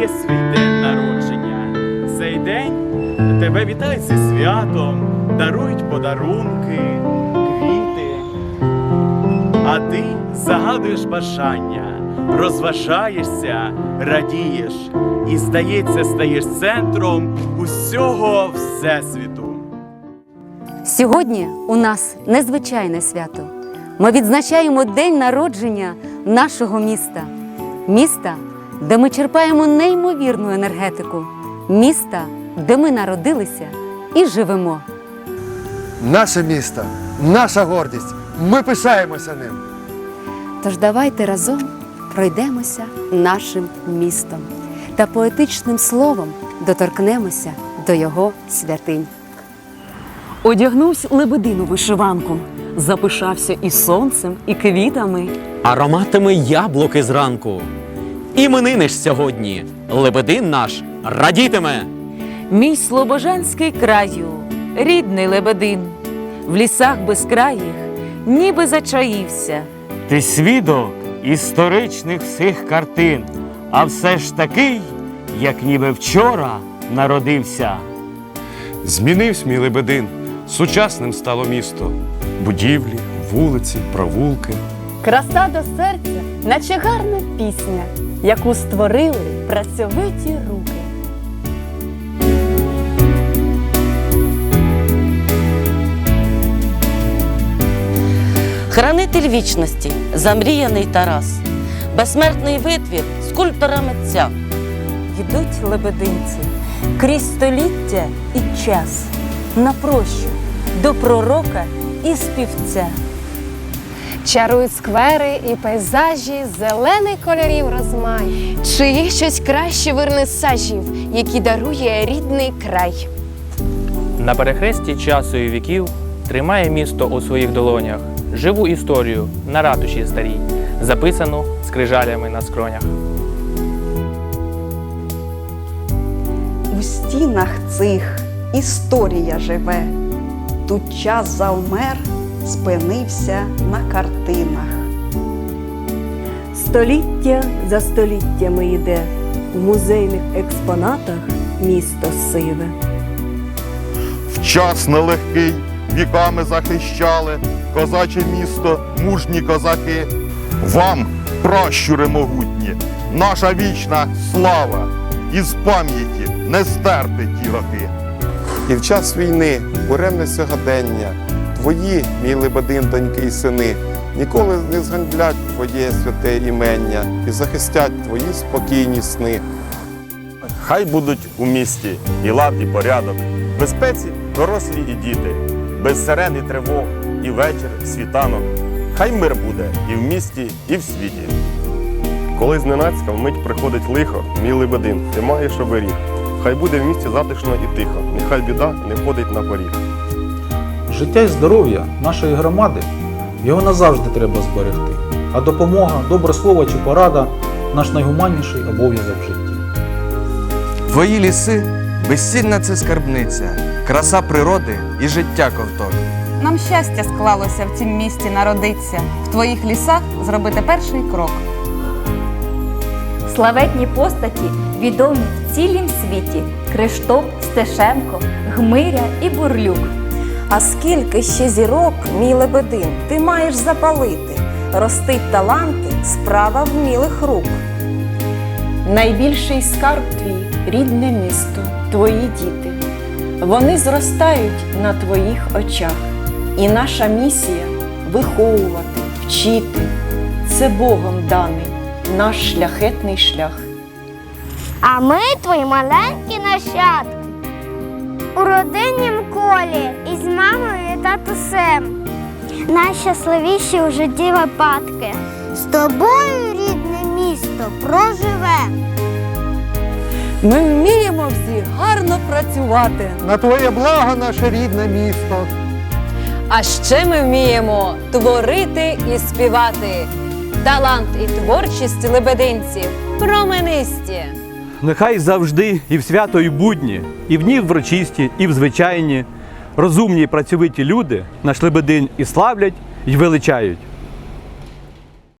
зустрічає свій день народження. Цей день тебе вітають зі святом, дарують подарунки, квіти. А ти загадуєш бажання, розважаєшся, радієш і, здається, стаєш центром усього Всесвіту. Сьогодні у нас незвичайне свято. Ми відзначаємо день народження нашого міста. Міста, де ми черпаємо неймовірну енергетику. Міста, де ми народилися і живемо. Наше місто, наша гордість. Ми пишаємося ним. Тож давайте разом пройдемося нашим містом та поетичним словом доторкнемося до його святинь. Одягнувся лебедину вишиванку, запишався і сонцем, і квітами. ароматами яблуки зранку. Іменини ж сьогодні лебедин наш радітиме. Мій слобожанський краю, рідний лебедин, в лісах безкраїх, ніби зачаївся. Ти свідок історичних всіх картин, а все ж такий, як ніби вчора народився. Змінився мій лебедин, сучасним стало місто. Будівлі, вулиці, провулки. Краса до серця, наче гарна пісня, яку створили працьовиті руки. Хранитель вічності, замріяний Тарас, безсмертний витвір скульптора митця. Йдуть лебединці крізь століття і час на прощу до пророка і співця. Чарують сквери і пейзажі, зелений кольорів розмай. Чи є щось краще вирнисажів, які дарує рідний край? На перехресті часу і віків тримає місто у своїх долонях живу історію на ратуші старій, записану скрижалями на скронях. У стінах цих історія живе. Тут час завмер, спинився на картинах. Століття за століттями йде у музейних експонатах місто сиве. В час нелегкий віками захищали козаче місто, мужні козаки. Вам, пращури могутні, наша вічна слава, із пам'яті не стерти ті роки. І в час війни, буремне сьогодення, твої, мій лебедин, доньки і сини, ніколи не зганьблять твоє святе імення і захистять твої спокійні сни. Хай будуть у місті і лад, і порядок, в безпеці дорослі і діти, без сирен і тривог, і вечір, і світанок. Хай мир буде і в місті, і в світі. Коли зненацька вмить приходить лихо, мій лебедин, ти маєш оберіг. Хай буде в місті затишно і тихо, нехай біда не ходить на поріг. Життя і здоров'я нашої громади його назавжди треба зберегти. А допомога, добре слово чи порада наш найгуманніший обов'язок в житті. Твої ліси безцільна це скарбниця, краса природи і життя ковток. Нам щастя склалося в цім місті народитися, в твоїх лісах зробити перший крок. Славетні постаті відомі в цілім світі: Криштоп, Стешенко, Гмиря і Бурлюк. А скільки ще зірок, мій лебедин, ти маєш запалити, ростить таланти, справа вмілих рук. Найбільший скарб твій рідне місто, твої діти. Вони зростають на твоїх очах. І наша місія виховувати, вчити. Це Богом даний наш шляхетний шлях. А ми твої маленькі нащадки. У родиннім колі із мамою і татусем. Найщасливіші у житті випадки. З тобою, рідне місто, проживе. Ми вміємо всі гарно працювати. На твоє благо наше рідне місто. А ще ми вміємо творити і співати. Талант і творчість лебединців променисті. Нехай завжди і в свято, і будні, і в дні врочисті, і в звичайні, розумні і працьовиті люди наш лебедин і славлять, і величають.